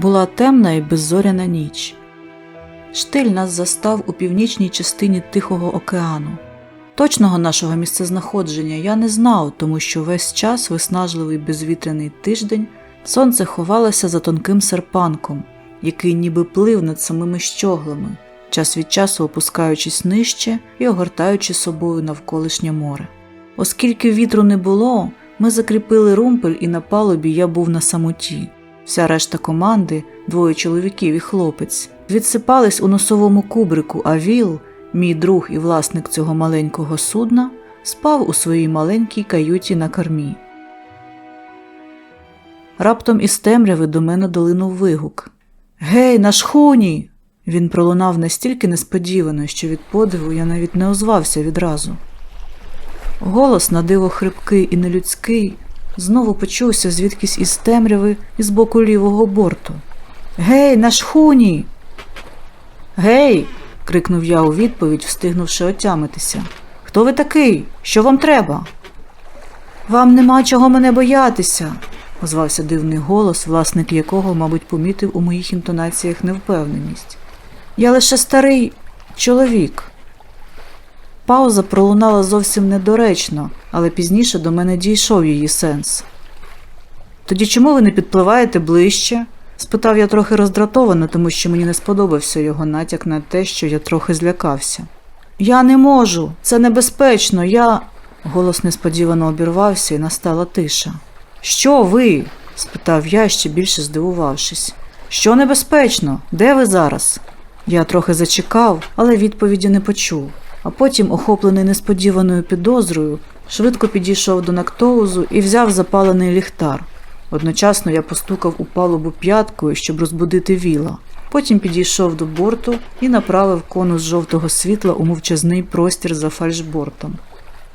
Була темна і беззоряна ніч. Штиль нас застав у північній частині Тихого океану. Точного нашого місцезнаходження я не знав, тому що весь час виснажливий безвітряний тиждень сонце ховалося за тонким серпанком, який ніби плив над самими щоглами, час від часу опускаючись нижче і огортаючи собою навколишнє море. Оскільки вітру не було, ми закріпили румпель і на палубі я був на самоті. Вся решта команди, двоє чоловіків і хлопець, відсипались у носовому кубрику, а Віл, мій друг і власник цього маленького судна, спав у своїй маленькій каюті на кормі. Раптом із темряви до мене долинув вигук. Гей, на шхуні! Він пролунав настільки несподівано, що від подиву я навіть не озвався відразу. Голос на диво хрипкий і нелюдський знову почувся звідкись із темряви і з боку лівого борту. Гей, на шхуні! Гей. крикнув я у відповідь, встигнувши отямитися. Хто ви такий? Що вам треба? Вам нема чого мене боятися, озвався дивний голос, власник якого, мабуть, помітив у моїх інтонаціях невпевненість. Я лише старий чоловік. Пауза пролунала зовсім недоречно, але пізніше до мене дійшов її сенс. Тоді чому ви не підпливаєте ближче? спитав я трохи роздратовано, тому що мені не сподобався його натяк на те, що я трохи злякався. Я не можу, це небезпечно, я. Голос несподівано обірвався і настала тиша. Що ви? спитав я, ще більше здивувавшись. Що небезпечно? Де ви зараз? Я трохи зачекав, але відповіді не почув а потім, охоплений несподіваною підозрою, швидко підійшов до Нактоузу і взяв запалений ліхтар. Одночасно я постукав у палубу п'яткою, щоб розбудити віла. Потім підійшов до борту і направив конус жовтого світла у мовчазний простір за фальшбортом.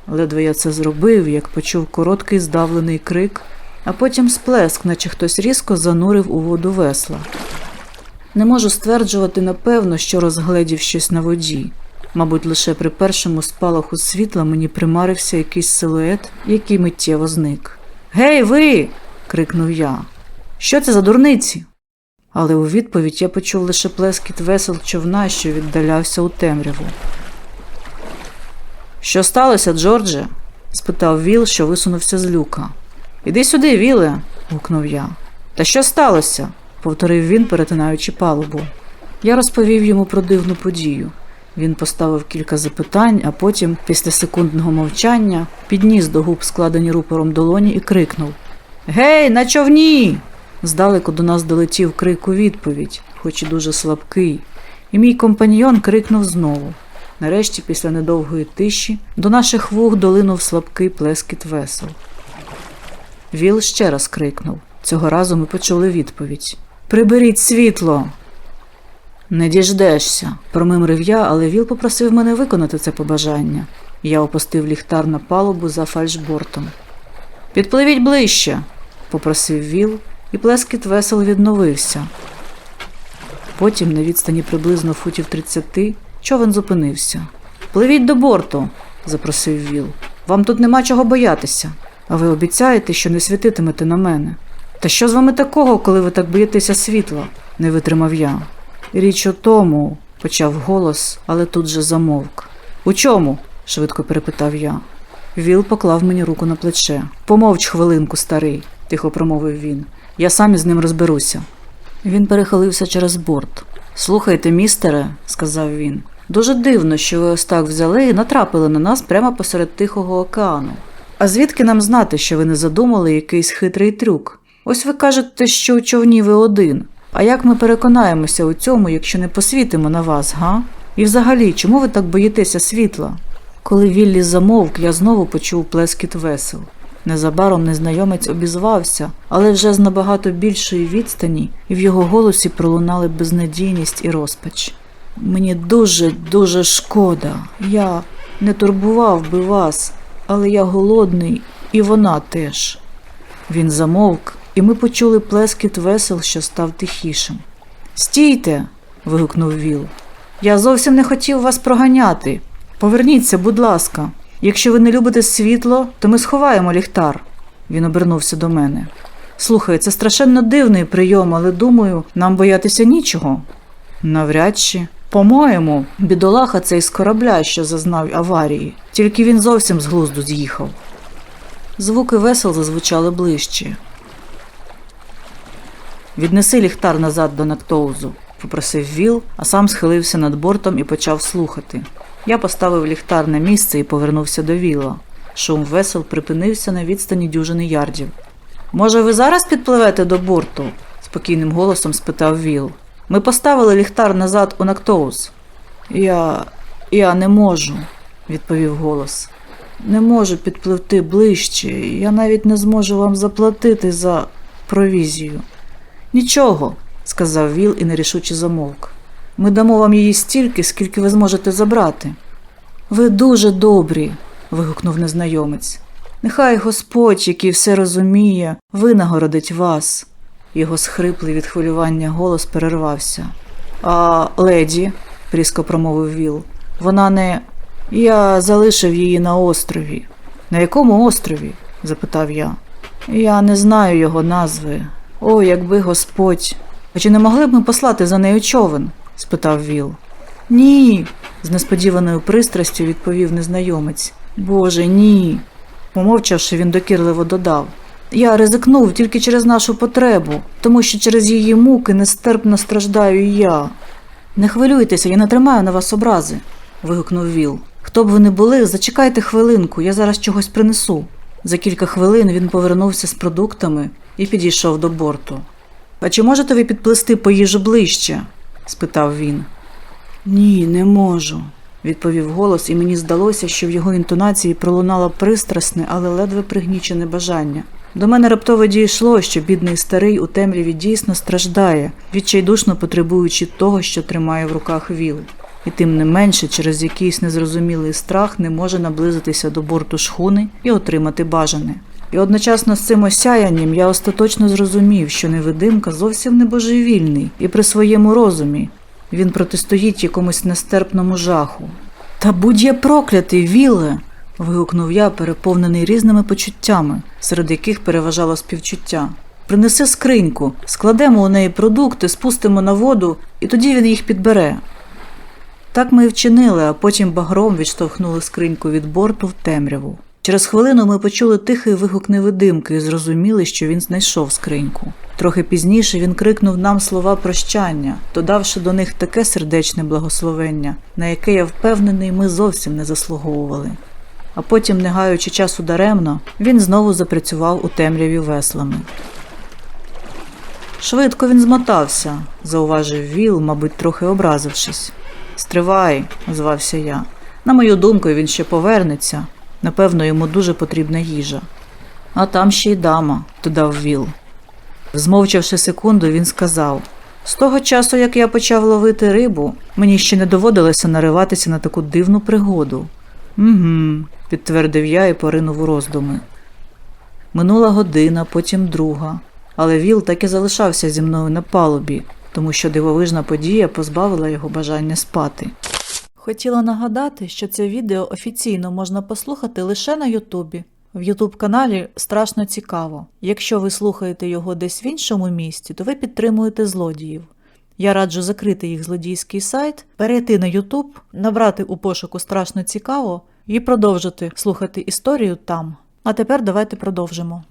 Ледве я це зробив, як почув короткий здавлений крик, а потім сплеск, наче хтось різко занурив у воду весла. Не можу стверджувати напевно, що розгледів щось на воді. Мабуть, лише при першому спалаху світла мені примарився якийсь силует, який миттєво зник. Гей, ви. крикнув я. Що це за дурниці? Але у відповідь я почув лише плескіт весел човна, що віддалявся у темряву. Що сталося, Джордже? спитав Віл, що висунувся з люка. Іди сюди, Віле. гукнув я. Та що сталося? повторив він, перетинаючи палубу. Я розповів йому про дивну подію. Він поставив кілька запитань, а потім, після секундного мовчання, підніс до губ складені рупором долоні і крикнув Гей, на човні! Здалеку до нас долетів крик у відповідь, хоч і дуже слабкий, і мій компаньйон крикнув знову. Нарешті, після недовгої тиші, до наших вух долинув слабкий плескіт весел. Віл ще раз крикнув. Цього разу ми почули відповідь Приберіть світло! Не діждешся, промимрив я, але Віл попросив мене виконати це побажання. Я опустив ліхтар на палубу за фальшбортом. Підпливіть ближче, попросив Віл, і плескіт весел відновився. Потім, на відстані приблизно футів тридцяти, човен зупинився. Пливіть до борту, запросив Віл. Вам тут нема чого боятися. А ви обіцяєте, що не світитимете на мене. Та що з вами такого, коли ви так боїтеся світла? не витримав я. Річ у тому, почав голос, але тут же замовк. У чому? швидко перепитав я. Віл поклав мені руку на плече. Помовч хвилинку, старий, тихо промовив він. Я сам із ним розберуся. Він перехилився через борт. Слухайте, містере, сказав він. Дуже дивно, що ви ось так взяли і натрапили на нас прямо посеред Тихого океану. А звідки нам знати, що ви не задумали якийсь хитрий трюк? Ось ви кажете, що у човні ви один. А як ми переконаємося у цьому, якщо не посвітимо на вас, га? І взагалі, чому ви так боїтеся світла? Коли Віллі замовк, я знову почув плескіт весел. Незабаром незнайомець обізвався, але вже з набагато більшої відстані, і в його голосі пролунали безнадійність і розпач. Мені дуже, дуже шкода. Я не турбував би вас, але я голодний, і вона теж. Він замовк, і ми почули плескіт весел, що став тихішим. Стійте. вигукнув Віл. Я зовсім не хотів вас проганяти. Поверніться, будь ласка. Якщо ви не любите світло, то ми сховаємо ліхтар. Він обернувся до мене. Слухай, це страшенно дивний прийом, але думаю, нам боятися нічого. Навряд чи. По-моєму, бідолаха цей з корабля, що зазнав аварії, тільки він зовсім з глузду з'їхав. Звуки весел зазвучали ближче. Віднеси ліхтар назад до Нактоузу, попросив Віл, а сам схилився над бортом і почав слухати. Я поставив ліхтар на місце і повернувся до Віла. Шум весел припинився на відстані дюжини ярдів. Може, ви зараз підпливете до борту? спокійним голосом спитав Віл. Ми поставили ліхтар назад у Нактоуз. Я. я не можу, відповів голос. Не можу підпливти ближче. Я навіть не зможу вам заплатити за провізію. Нічого, сказав Віл і нерішуче замовк. Ми дамо вам її стільки, скільки ви зможете забрати. Ви дуже добрі. вигукнув незнайомець. Нехай Господь, який все розуміє, винагородить вас. Його схриплий від хвилювання голос перервався. А леді, різко промовив Віл, вона не. Я залишив її на острові. На якому острові? запитав я. Я не знаю його назви. О, якби Господь. А чи не могли б ми послати за нею човен? спитав Віл. Ні, з несподіваною пристрастю відповів незнайомець. Боже, ні. Помовчавши, він докірливо додав. Я ризикнув тільки через нашу потребу, тому що через її муки нестерпно страждаю я. Не хвилюйтеся, я не тримаю на вас образи, вигукнув Віл. Хто б ви не були, зачекайте хвилинку, я зараз чогось принесу. За кілька хвилин він повернувся з продуктами і підійшов до борту. А чи можете ви підплисти по їжу ближче? спитав він. Ні, не можу, відповів голос, і мені здалося, що в його інтонації пролунало пристрасне, але ледве пригнічене бажання. До мене раптово дійшло, що бідний старий у темряві дійсно страждає, відчайдушно потребуючи того, що тримає в руках віл. І тим не менше, через якийсь незрозумілий страх не може наблизитися до борту шхуни і отримати бажане. І одночасно з цим осяянням я остаточно зрозумів, що невидимка зовсім не божевільний і при своєму розумі. Він протистоїть якомусь нестерпному жаху. Та будь я проклятий, Віле. вигукнув я, переповнений різними почуттями, серед яких переважало співчуття. Принеси скриньку, складемо у неї продукти, спустимо на воду, і тоді він їх підбере. Так ми і вчинили, а потім багром відштовхнули скриньку від борту в темряву. Через хвилину ми почули тихий вигук невидимки і зрозуміли, що він знайшов скриньку. Трохи пізніше він крикнув нам слова прощання, додавши до них таке сердечне благословення, на яке я впевнений, ми зовсім не заслуговували. А потім, не гаючи часу даремно, він знову запрацював у темряві веслами. Швидко він змотався, зауважив Віл, мабуть, трохи образившись. Стривай, озвався я. На мою думку, він ще повернеться. Напевно, йому дуже потрібна їжа. А там ще й дама, додав Віл. Змовчавши секунду, він сказав: З того часу, як я почав ловити рибу, мені ще не доводилося нариватися на таку дивну пригоду. Угу, підтвердив я і поринув у роздуми. Минула година, потім друга, але Віл так і залишався зі мною на палубі, тому що дивовижна подія позбавила його бажання спати. Хотіла нагадати, що це відео офіційно можна послухати лише на Ютубі. В Ютуб каналі страшно цікаво. Якщо ви слухаєте його десь в іншому місті, то ви підтримуєте злодіїв. Я раджу закрити їх злодійський сайт, перейти на Ютуб, набрати у пошуку страшно цікаво і продовжити слухати історію там. А тепер давайте продовжимо.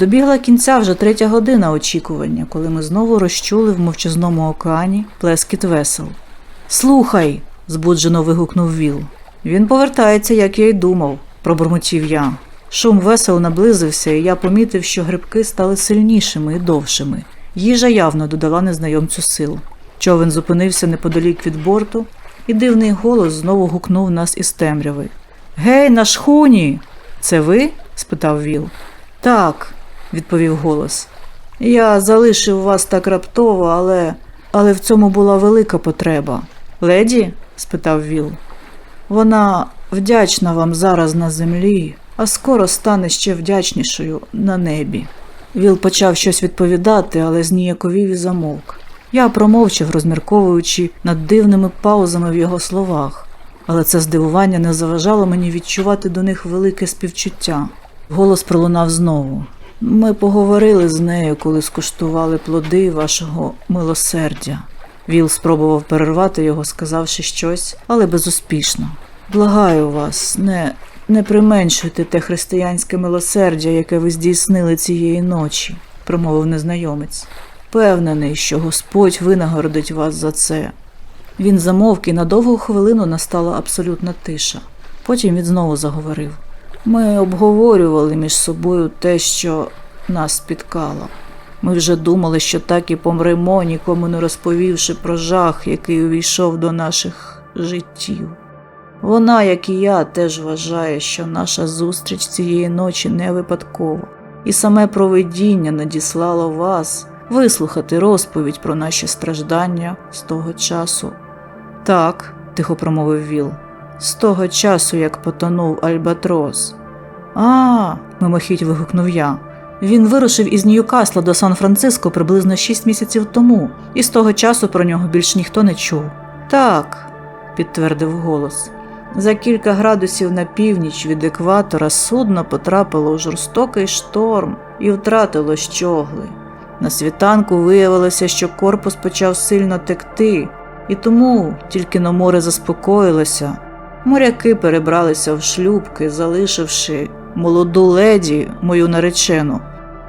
Добігла кінця вже третя година очікування, коли ми знову розчули в мовчазному океані плескіт весел. Слухай. збуджено вигукнув Віл. Він повертається, як я й думав, пробурмотів я. Шум весел наблизився, і я помітив, що грибки стали сильнішими і довшими. Їжа явно додала незнайомцю сил. Човен зупинився неподалік від борту, і дивний голос знову гукнув нас із темряви. Гей, на шхуні! Це ви? спитав Віл. Так, відповів голос. Я залишив вас так раптово, але. але в цьому була велика потреба. Леді? спитав Віл. Вона вдячна вам зараз на землі, а скоро стане ще вдячнішою на небі. Віл почав щось відповідати, але зніяковів і замовк. Я промовчав, розмірковуючи над дивними паузами в його словах, але це здивування не заважало мені відчувати до них велике співчуття. Голос пролунав знову. Ми поговорили з нею, коли скуштували плоди вашого милосердя. Віл спробував перервати його, сказавши щось, але безуспішно. Благаю вас, не, не применшуйте те християнське милосердя, яке ви здійснили цієї ночі, промовив незнайомець. Впевнений, що Господь винагородить вас за це. Він замовк і на довгу хвилину настала абсолютна тиша. Потім він знову заговорив. Ми обговорювали між собою те, що нас спіткало. Ми вже думали, що так і помремо, нікому не розповівши про жах, який увійшов до наших життів. Вона, як і я, теж вважає, що наша зустріч цієї ночі не випадкова, і саме провидіння надіслало вас вислухати розповідь про наші страждання з того часу. Так, тихо промовив Віл, з того часу, як потонув Альбатрос. А, мимохідь вигукнув я. Він вирушив із Ньюкасла до Сан-Франциско приблизно шість місяців тому, і з того часу про нього більш ніхто не чув. Так, підтвердив голос. За кілька градусів на північ від екватора судно потрапило у жорстокий шторм і втратило щогли. На світанку виявилося, що корпус почав сильно текти, і тому, тільки но море заспокоїлося, моряки перебралися в шлюбки, залишивши молоду леді, мою наречену,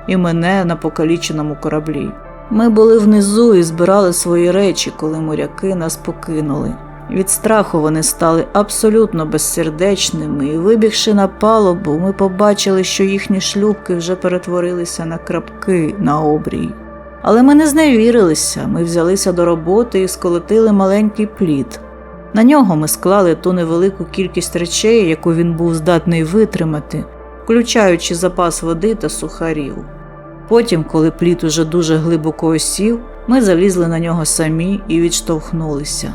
і мене на покаліченому кораблі. Ми були внизу і збирали свої речі, коли моряки нас покинули. Від страху вони стали абсолютно безсердечними, і, вибігши на палубу, ми побачили, що їхні шлюбки вже перетворилися на крапки на обрій. Але ми не зневірилися, ми взялися до роботи і сколотили маленький плід. На нього ми склали ту невелику кількість речей, яку він був здатний витримати, включаючи запас води та сухарів. Потім, коли плід уже дуже глибоко осів, ми залізли на нього самі і відштовхнулися.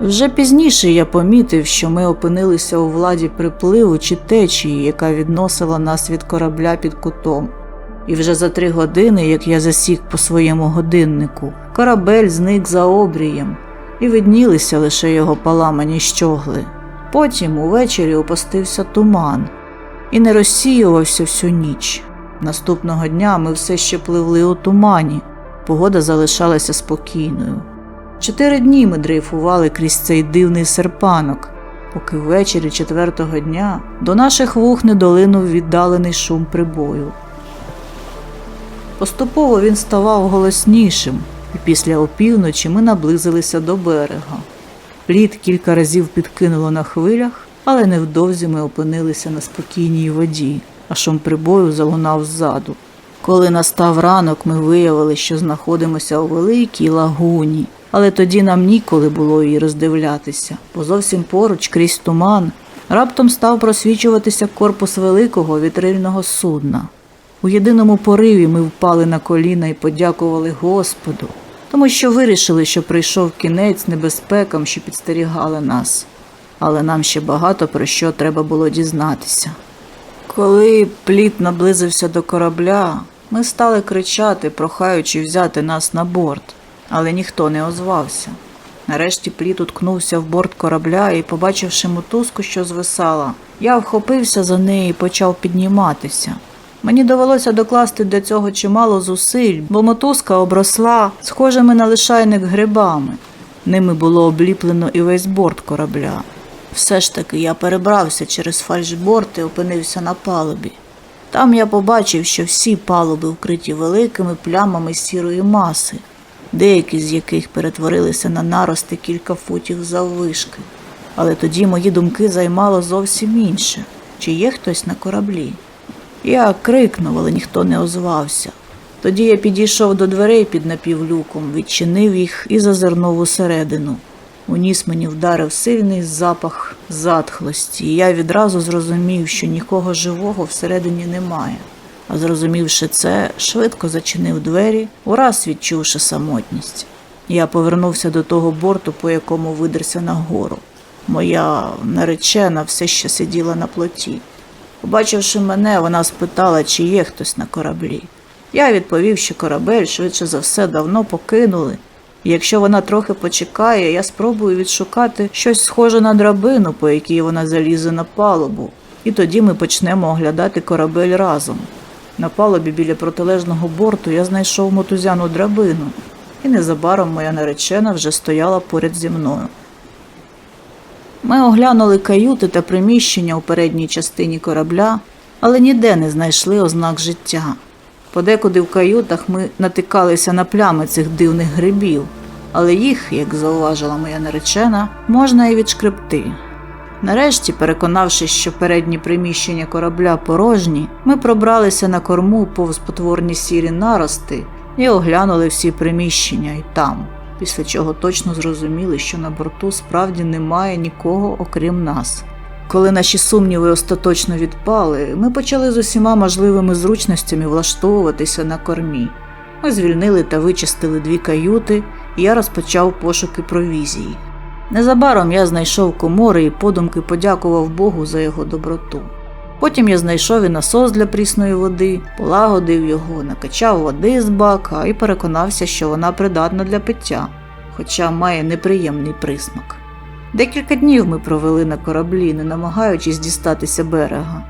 Вже пізніше я помітив, що ми опинилися у владі припливу чи течії, яка відносила нас від корабля під кутом. І вже за три години, як я засік по своєму годиннику, корабель зник за обрієм, і виднілися лише його поламані щогли. Потім увечері опустився туман і не розсіювався всю ніч. Наступного дня ми все ще пливли у тумані, погода залишалася спокійною. Чотири дні ми дрейфували крізь цей дивний серпанок, поки ввечері четвертого дня до наших вух не долинув віддалений шум прибою. Поступово він ставав голоснішим, і після опівночі ми наблизилися до берега. Плід кілька разів підкинуло на хвилях, але невдовзі ми опинилися на спокійній воді, а шум прибою залунав ззаду. Коли настав ранок, ми виявили, що знаходимося у великій лагуні, але тоді нам ніколи було її роздивлятися, бо зовсім поруч, крізь туман, раптом став просвічуватися корпус великого вітрильного судна. У єдиному пориві ми впали на коліна і подякували Господу, тому що вирішили, що прийшов кінець небезпекам, що підстерігали нас. Але нам ще багато про що треба було дізнатися. Коли плід наблизився до корабля, ми стали кричати, прохаючи взяти нас на борт, але ніхто не озвався. Нарешті плід уткнувся в борт корабля і, побачивши мотузку, що звисала, я вхопився за неї і почав підніматися. Мені довелося докласти для цього чимало зусиль, бо мотузка обросла схожими на лишайник грибами. Ними було обліплено і весь борт корабля. Все ж таки я перебрався через фальшборт і опинився на палубі. Там я побачив, що всі палуби вкриті великими плямами сірої маси, деякі з яких перетворилися на нарости кілька футів заввишки. Але тоді мої думки займало зовсім інше чи є хтось на кораблі. Я крикнув, але ніхто не озвався. Тоді я підійшов до дверей під напівлюком, відчинив їх і зазирнув усередину. У ніс мені вдарив сильний запах затхлості, і я відразу зрозумів, що нікого живого всередині немає. А зрозумівши це, швидко зачинив двері, ураз відчувши самотність. Я повернувся до того борту, по якому видерся нагору. Моя наречена все ще сиділа на плоті. Побачивши мене, вона спитала, чи є хтось на кораблі. Я відповів, що корабель швидше за все давно покинули. І якщо вона трохи почекає, я спробую відшукати щось схоже на драбину, по якій вона залізе на палубу, і тоді ми почнемо оглядати корабель разом. На палубі біля протилежного борту я знайшов мотузяну драбину, і незабаром моя наречена вже стояла поряд зі мною. Ми оглянули каюти та приміщення у передній частині корабля, але ніде не знайшли ознак життя. Подекуди в каютах ми натикалися на плями цих дивних грибів, але їх, як зауважила моя наречена, можна і відшкребти. Нарешті, переконавшись, що передні приміщення корабля порожні, ми пробралися на корму повз потворні сірі нарости і оглянули всі приміщення і там, після чого точно зрозуміли, що на борту справді немає нікого окрім нас. Коли наші сумніви остаточно відпали, ми почали з усіма можливими зручностями влаштовуватися на кормі. Ми звільнили та вичистили дві каюти, і я розпочав пошуки провізії. Незабаром я знайшов комори і подумки подякував Богу за його доброту. Потім я знайшов і насос для прісної води, полагодив його, накачав води з бака і переконався, що вона придатна для пиття, хоча має неприємний присмак. Декілька днів ми провели на кораблі, не намагаючись дістатися берега.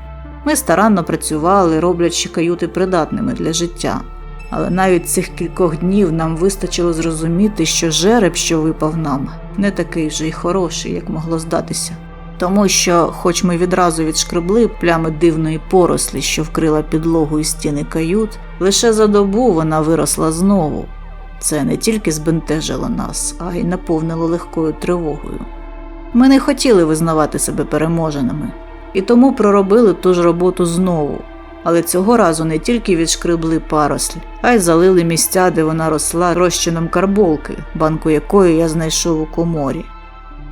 Ми старанно працювали, роблячи каюти придатними для життя. Але навіть цих кількох днів нам вистачило зрозуміти, що жереб, що випав нам, не такий вже й хороший, як могло здатися. Тому що, хоч ми відразу відшкребли плями дивної порослі, що вкрила підлогу і стіни кают, лише за добу вона виросла знову. Це не тільки збентежило нас, а й наповнило легкою тривогою. Ми не хотіли визнавати себе переможеними, і тому проробили ту ж роботу знову. Але цього разу не тільки відшкребли паросль, а й залили місця, де вона росла розчином карболки, банку якої я знайшов у коморі.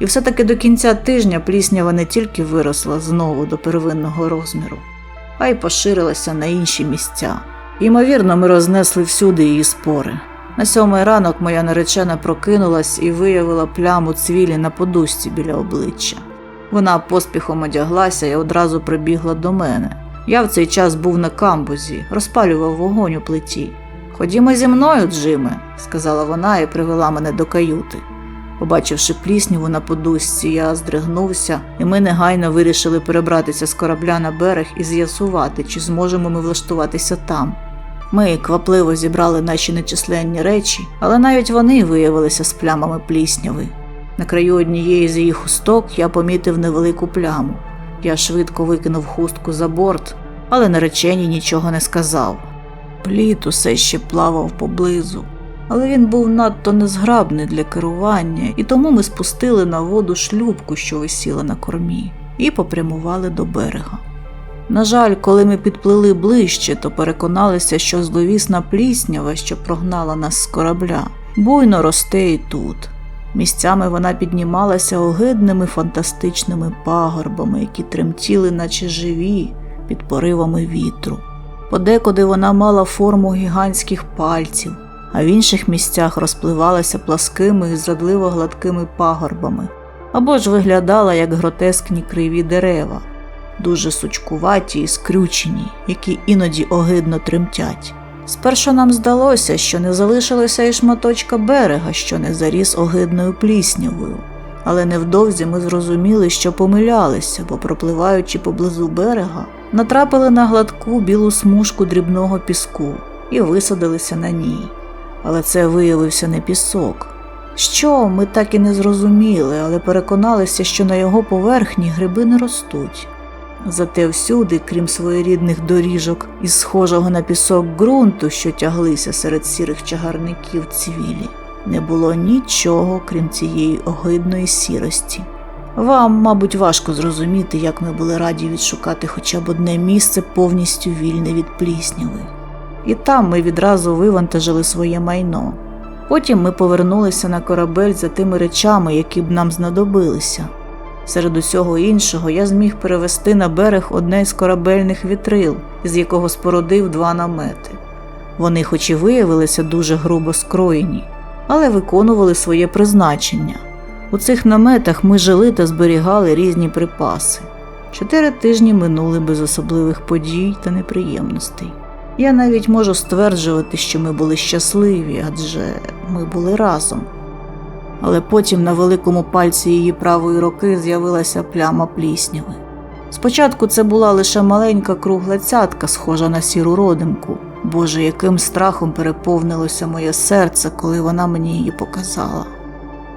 І все-таки до кінця тижня пліснява не тільки виросла знову до первинного розміру, а й поширилася на інші місця. Ймовірно, ми рознесли всюди її спори. На сьомий ранок моя наречена прокинулась і виявила пляму цвілі на подушці біля обличчя. Вона поспіхом одяглася і одразу прибігла до мене. Я в цей час був на камбузі, розпалював вогонь у плиті. Ходімо зі мною, Джиме, сказала вона і привела мене до каюти. Побачивши плісняву на подушці, я здригнувся, і ми негайно вирішили перебратися з корабля на берег і з'ясувати, чи зможемо ми влаштуватися там. Ми квапливо зібрали наші нечисленні речі, але навіть вони виявилися з плямами плісняви. На краю однієї з її хусток я помітив невелику пляму. Я швидко викинув хустку за борт, але нареченій нічого не сказав. Пліт усе ще плавав поблизу, але він був надто незграбний для керування, і тому ми спустили на воду шлюбку, що висіла на кормі, і попрямували до берега. На жаль, коли ми підплили ближче, то переконалися, що зловісна пліснява, що прогнала нас з корабля, буйно росте і тут. Місцями вона піднімалася огидними фантастичними пагорбами, які тремтіли, наче живі, під поривами вітру. Подекуди вона мала форму гігантських пальців, а в інших місцях розпливалася пласкими і зрадливо гладкими пагорбами, або ж виглядала як гротескні криві дерева, дуже сучкуваті і скрючені, які іноді огидно тремтять. Спершу нам здалося, що не залишилося і шматочка берега, що не заріс огидною пліснявою. Але невдовзі ми зрозуміли, що помилялися, бо, пропливаючи поблизу берега, натрапили на гладку білу смужку дрібного піску і висадилися на ній. Але це виявився не пісок. Що ми так і не зрозуміли, але переконалися, що на його поверхні гриби не ростуть. Зате всюди, крім своєрідних доріжок із схожого на пісок ґрунту, що тяглися серед сірих чагарників цвілі, не було нічого, крім цієї огидної сірості. Вам, мабуть, важко зрозуміти, як ми були раді відшукати хоча б одне місце повністю вільне від плісняви. І там ми відразу вивантажили своє майно. Потім ми повернулися на корабель за тими речами, які б нам знадобилися. Серед усього іншого я зміг перевести на берег одне з корабельних вітрил, із якого спорудив два намети. Вони, хоч і виявилися дуже грубо скроєні, але виконували своє призначення. У цих наметах ми жили та зберігали різні припаси. Чотири тижні минули без особливих подій та неприємностей. Я навіть можу стверджувати, що ми були щасливі, адже ми були разом. Але потім на великому пальці її правої руки з'явилася пляма плісняви. Спочатку це була лише маленька кругла цятка, схожа на сіру родимку. Боже, яким страхом переповнилося моє серце, коли вона мені її показала.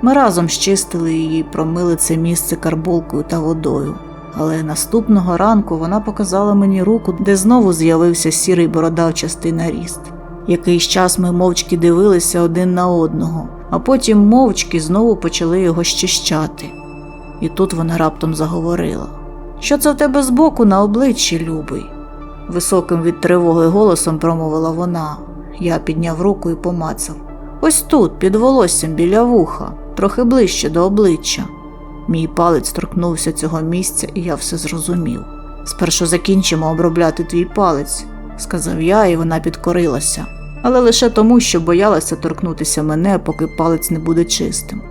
Ми разом щистили її, промили це місце карболкою та водою. Але наступного ранку вона показала мені руку, де знову з'явився сірий бородавчастий наріст. Якийсь час ми мовчки дивилися один на одного, а потім мовчки знову почали його щищати. І тут вона раптом заговорила: Що це в тебе збоку на обличчі, любий? Високим від тривоги голосом промовила вона. Я підняв руку і помацав. Ось тут, під волоссям біля вуха, трохи ближче до обличчя. Мій палець торкнувся цього місця, і я все зрозумів. Спершу закінчимо обробляти твій палець, сказав я, і вона підкорилася, але лише тому, що боялася торкнутися мене, поки палець не буде чистим.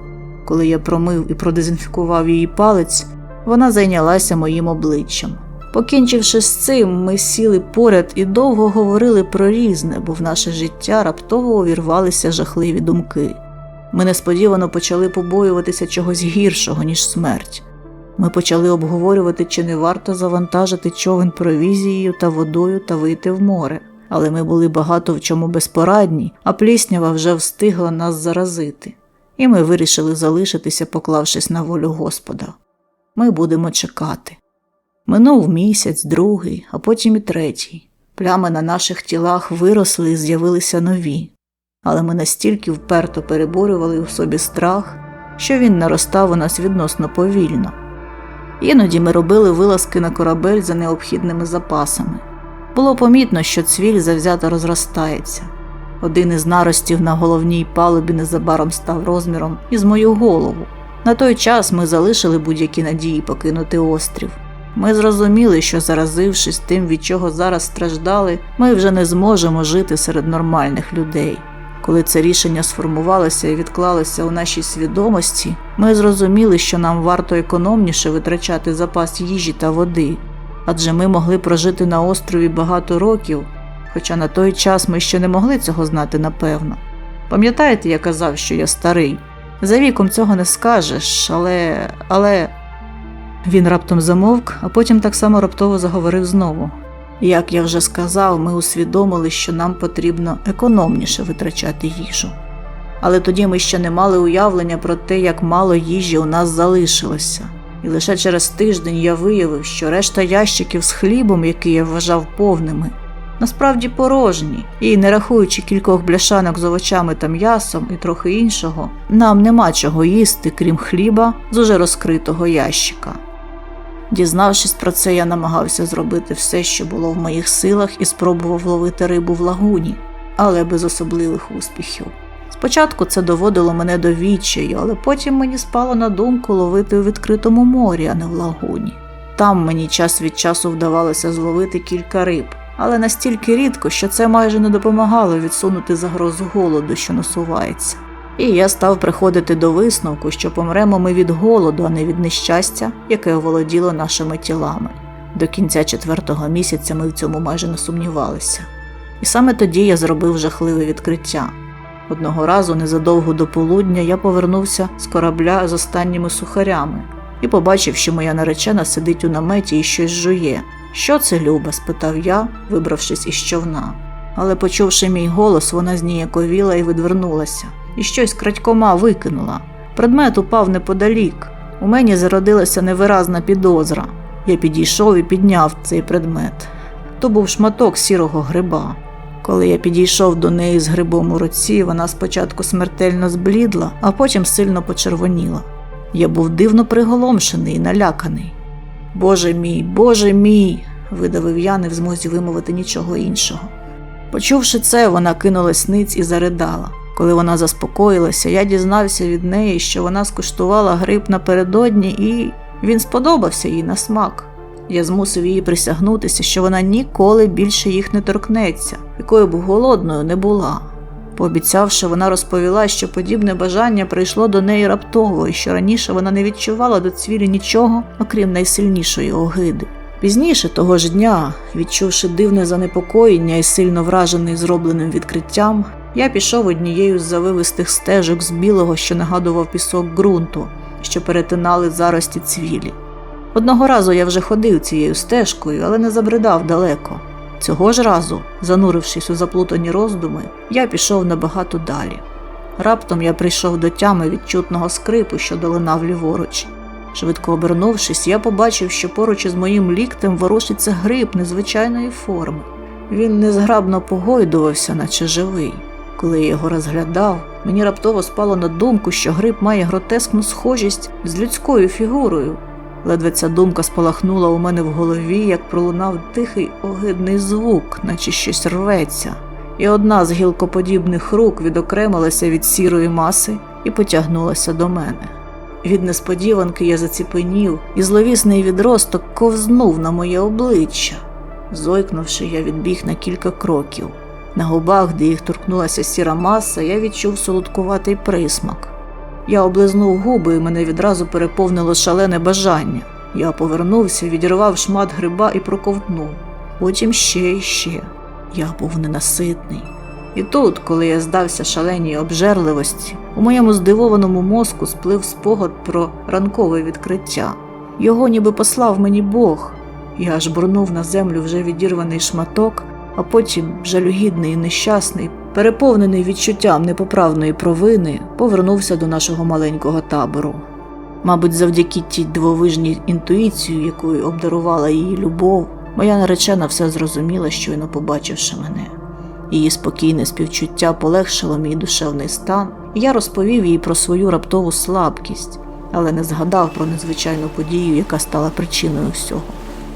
Коли я промив і продезінфікував її палець, вона зайнялася моїм обличчям. Покінчивши з цим, ми сіли поряд і довго говорили про різне, бо в наше життя раптово увірвалися жахливі думки. Ми несподівано почали побоюватися чогось гіршого, ніж смерть. Ми почали обговорювати, чи не варто завантажити човен провізією та водою та вийти в море. Але ми були багато в чому безпорадні, а пліснява вже встигла нас заразити. І ми вирішили залишитися, поклавшись на волю Господа. Ми будемо чекати. Минув місяць, другий, а потім і третій. Плями на наших тілах виросли і з'явилися нові але ми настільки вперто переборювали у собі страх, що він наростав у нас відносно повільно. Іноді ми робили вилазки на корабель за необхідними запасами. Було помітно, що цвіль завзято розростається. Один із наростів на головній палубі незабаром став розміром із мою голову. На той час ми залишили будь-які надії покинути острів. Ми зрозуміли, що заразившись тим, від чого зараз страждали, ми вже не зможемо жити серед нормальних людей. Коли це рішення сформувалося і відклалося у нашій свідомості, ми зрозуміли, що нам варто економніше витрачати запас їжі та води, адже ми могли прожити на острові багато років, хоча на той час ми ще не могли цього знати напевно. Пам'ятаєте, я казав, що я старий? За віком цього не скажеш, але. але. Він раптом замовк, а потім так само раптово заговорив знову. Як я вже сказав, ми усвідомили, що нам потрібно економніше витрачати їжу. Але тоді ми ще не мали уявлення про те, як мало їжі у нас залишилося. І лише через тиждень я виявив, що решта ящиків з хлібом, які я вважав повними, насправді порожні, і, не рахуючи кількох бляшанок з овочами та м'ясом і трохи іншого, нам нема чого їсти, крім хліба з уже розкритого ящика. Дізнавшись про це, я намагався зробити все, що було в моїх силах, і спробував ловити рибу в лагуні, але без особливих успіхів. Спочатку це доводило мене до відчаю, але потім мені спало на думку ловити у відкритому морі, а не в лагуні. Там мені час від часу вдавалося зловити кілька риб, але настільки рідко, що це майже не допомагало відсунути загрозу голоду, що насувається. І я став приходити до висновку, що помремо ми від голоду, а не від нещастя, яке оволоділо нашими тілами. До кінця четвертого місяця ми в цьому майже не сумнівалися. І саме тоді я зробив жахливе відкриття. Одного разу, незадовго до полудня, я повернувся з корабля з останніми сухарями і побачив, що моя наречена сидить у наметі і щось жує. Що це, Люба? спитав я, вибравшись із човна. Але, почувши мій голос, вона зніяковіла і відвернулася і щось крадькома викинула. Предмет упав неподалік. У мені зародилася невиразна підозра. Я підійшов і підняв цей предмет. То був шматок сірого гриба. Коли я підійшов до неї з грибом у руці, вона спочатку смертельно зблідла, а потім сильно почервоніла. Я був дивно приголомшений і наляканий. Боже мій, Боже мій, видавив я, не в змозі вимовити нічого іншого. Почувши це, вона кинулась ниць і заридала. Коли вона заспокоїлася, я дізнався від неї, що вона скуштувала гриб напередодні, і він сподобався їй на смак. Я змусив її присягнутися, що вона ніколи більше їх не торкнеться, якою б голодною не була. Пообіцявши, вона розповіла, що подібне бажання прийшло до неї раптово, і що раніше вона не відчувала до цвілі нічого, окрім найсильнішої огиди. Пізніше того ж дня, відчувши дивне занепокоєння і сильно вражений зробленим відкриттям, я пішов однією з завивистих стежок з білого, що нагадував пісок ґрунту, що перетинали зарості цвілі. Одного разу я вже ходив цією стежкою, але не забридав далеко. Цього ж разу, занурившись у заплутані роздуми, я пішов набагато далі. Раптом я прийшов до тями від чутного скрипу, що долинав ліворуч. Швидко обернувшись, я побачив, що поруч із моїм ліктем ворушиться гриб незвичайної форми. Він незграбно погойдувався, наче живий. Коли я його розглядав, мені раптово спало на думку, що гриб має гротескну схожість з людською фігурою. Ледве ця думка спалахнула у мене в голові, як пролунав тихий огидний звук, наче щось рветься, і одна з гілкоподібних рук відокремилася від сірої маси і потягнулася до мене. Від несподіванки я заціпенів, і зловісний відросток ковзнув на моє обличчя. Зойкнувши, я відбіг на кілька кроків. На губах, де їх торкнулася сіра маса, я відчув солодкуватий присмак. Я облизнув губи, і мене відразу переповнило шалене бажання. Я повернувся, відірвав шмат гриба і проковтнув. Потім ще і ще. Я був ненаситний. І тут, коли я здався шаленій обжерливості, у моєму здивованому мозку сплив спогад про ранкове відкриття. Його ніби послав мені Бог. Я аж бурнув на землю вже відірваний шматок, а потім, жалюгідний і нещасний, переповнений відчуттям непоправної провини, повернувся до нашого маленького табору. Мабуть, завдяки тій дивовижній інтуїції, якою обдарувала її любов, моя наречена все зрозуміла, щойно побачивши мене. Її спокійне співчуття полегшило мій душевний стан, і я розповів їй про свою раптову слабкість, але не згадав про незвичайну подію, яка стала причиною всього.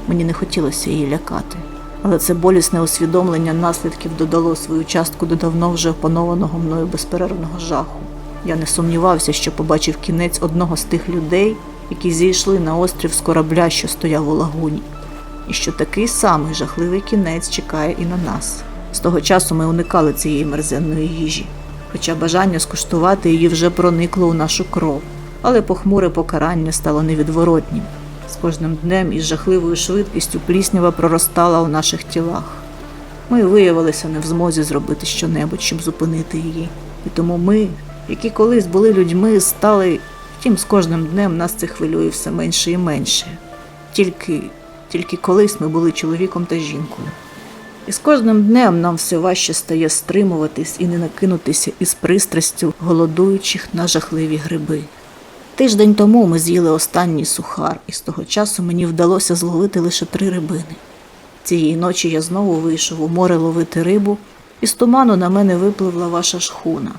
Мені не хотілося її лякати. Але це болісне усвідомлення наслідків додало свою частку до давно вже опанованого мною безперервного жаху. Я не сумнівався, що побачив кінець одного з тих людей, які зійшли на острів з корабля, що стояв у лагуні, і що такий самий жахливий кінець чекає і на нас. З того часу ми уникали цієї мерзенної їжі, хоча бажання скуштувати її вже проникло у нашу кров, але похмуре покарання стало невідворотнім. З кожним днем із жахливою швидкістю пліснява проростала у наших тілах. Ми виявилися не в змозі зробити щонебудь, щоб зупинити її. І тому ми, які колись були людьми, стали, втім, з кожним днем нас це хвилює все менше і менше. Тільки, тільки колись ми були чоловіком та жінкою. І з кожним днем нам все важче стає стримуватись і не накинутися із пристрастю голодуючих на жахливі гриби. Тиждень тому ми з'їли останній сухар, і з того часу мені вдалося зловити лише три рибини. Цієї ночі я знову вийшов у море ловити рибу, і з туману на мене випливла ваша шхуна.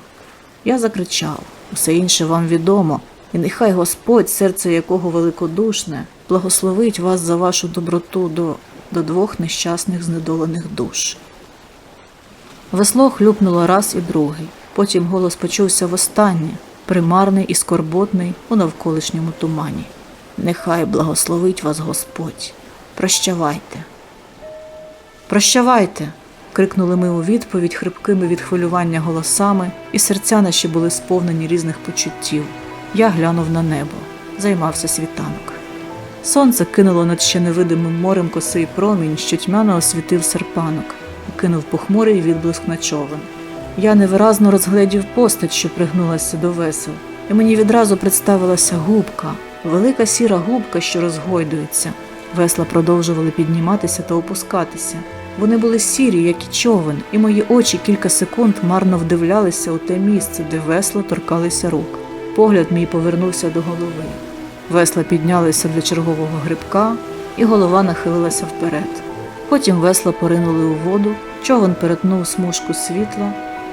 Я закричав усе інше вам відомо, і нехай Господь, серце якого великодушне, благословить вас за вашу доброту до, до двох нещасних знедолених душ. Весло хлюпнуло раз і другий, потім голос почувся востаннє, примарний і скорботний у навколишньому тумані. Нехай благословить вас Господь. Прощавайте. Прощавайте. крикнули ми у відповідь хрипкими від хвилювання голосами, і серця наші були сповнені різних почуттів. Я глянув на небо, займався світанок. Сонце кинуло над ще невидимим морем косий промінь, що тьмяно освітив серпанок, і кинув похмурий відблиск на човен. Я невиразно розгледів постать, що пригнулася до весел, і мені відразу представилася губка, велика сіра губка, що розгойдується. Весла продовжували підніматися та опускатися. Вони були сірі, як і човен, і мої очі кілька секунд марно вдивлялися у те місце, де весла торкалися рук. Погляд мій повернувся до голови. Весла піднялися для чергового грибка, і голова нахилилася вперед. Потім весла поринули у воду, човен перетнув смужку світла,